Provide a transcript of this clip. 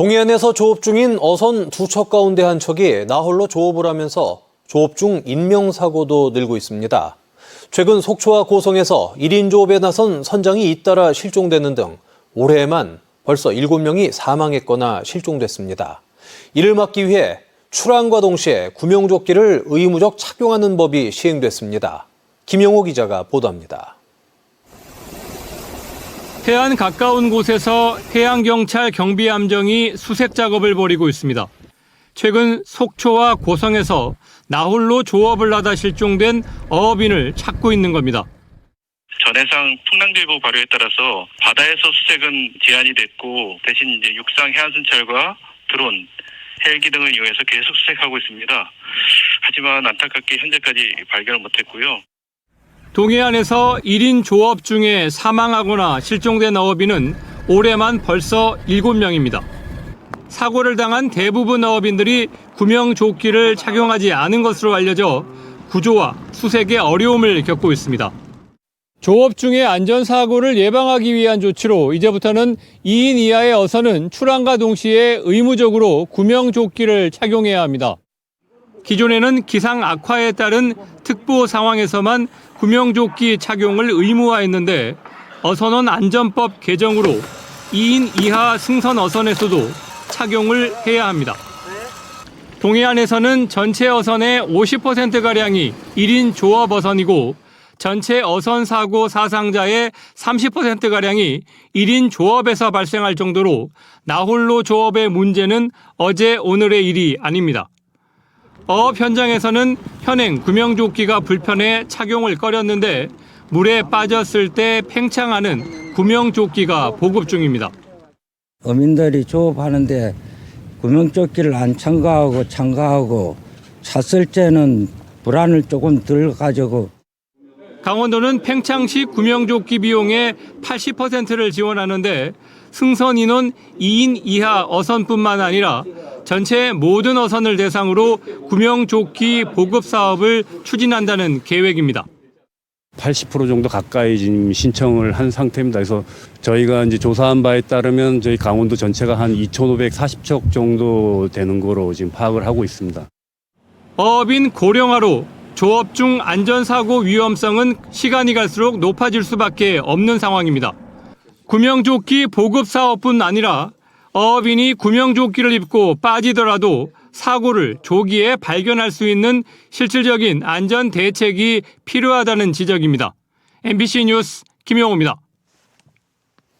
동해안에서 조업 중인 어선 두 척 가운데 한 척이 나홀로 조업을 하면서 조업 중 인명사고도 늘고 있습니다. 최근 속초와 고성에서 1인 조업에 나선 선장이 잇따라 실종되는 등 올해에만 벌써 7명이 사망했거나 실종됐습니다. 이를 막기 위해 출항과 동시에 구명조끼를 의무적 착용하는 법이 시행됐습니다. 김영호 기자가 보도합니다. 해안 가까운 곳에서 해양경찰 경비함정이 수색 작업을 벌이고 있습니다. 최근 속초와 고성에서 나홀로 조업을 하다 실종된 어업인을 찾고 있는 겁니다. 전해상 풍랑주의보 발효에 따라서 바다에서 수색은 제한이 됐고 대신 이제 육상 해안순찰과 드론, 헬기 등을 이용해서 계속 수색하고 있습니다. 하지만 안타깝게 현재까지 발견을 못했고요. 동해안에서 1인 조업 중에 사망하거나 실종된 어업인은 올해만 벌써 7명입니다. 사고를 당한 대부분 어업인들이 구명조끼를 착용하지 않은 것으로 알려져 구조와 수색에 어려움을 겪고 있습니다. 조업 중의 안전사고를 예방하기 위한 조치로 이제부터는 2인 이하의 어선은 출항과 동시에 의무적으로 구명조끼를 착용해야 합니다. 기존에는 기상 악화에 따른 특보 상황에서만 구명조끼 착용을 의무화했는데 어선원 안전법 개정으로 2인 이하 승선 어선에서도 착용을 해야 합니다. 동해안에서는 전체 어선의 50%가량이 1인 조업 어선이고 전체 어선 사고 사상자의 30%가량이 1인 조업에서 발생할 정도로 나홀로 조업의 문제는 어제 오늘의 일이 아닙니다. 어업 현장에서는 현행 구명조끼가 불편해 착용을 꺼렸는데 물에 빠졌을 때 팽창하는 구명조끼가 보급 중입니다. 어민들이 조업하는데 구명조끼를 안 참가하고 참가하고 찼을 때는 불안을 조금 덜 가지고 강원도는 팽창시 구명조끼 비용의 80%를 지원하는데 승선 인원 2인 이하 어선뿐만 아니라 전체 모든 어선을 대상으로 구명조끼 보급 사업을 추진한다는 계획입니다. 80% 정도 가까이 지금 신청을 한 상태입니다. 그래서 저희가 이제 조사한 바에 따르면 저희 강원도 전체가 한 2,540척 정도 되는 거로 지금 파악을 하고 있습니다. 어업인 고령화로 조업 중 안전사고 위험성은 시간이 갈수록 높아질 수밖에 없는 상황입니다. 구명조끼 보급 사업뿐 아니라 어업인이 구명조끼를 입고 빠지더라도 사고를 조기에 발견할 수 있는 실질적인 안전 대책이 필요하다는 지적입니다. MBC 뉴스 김영호입니다.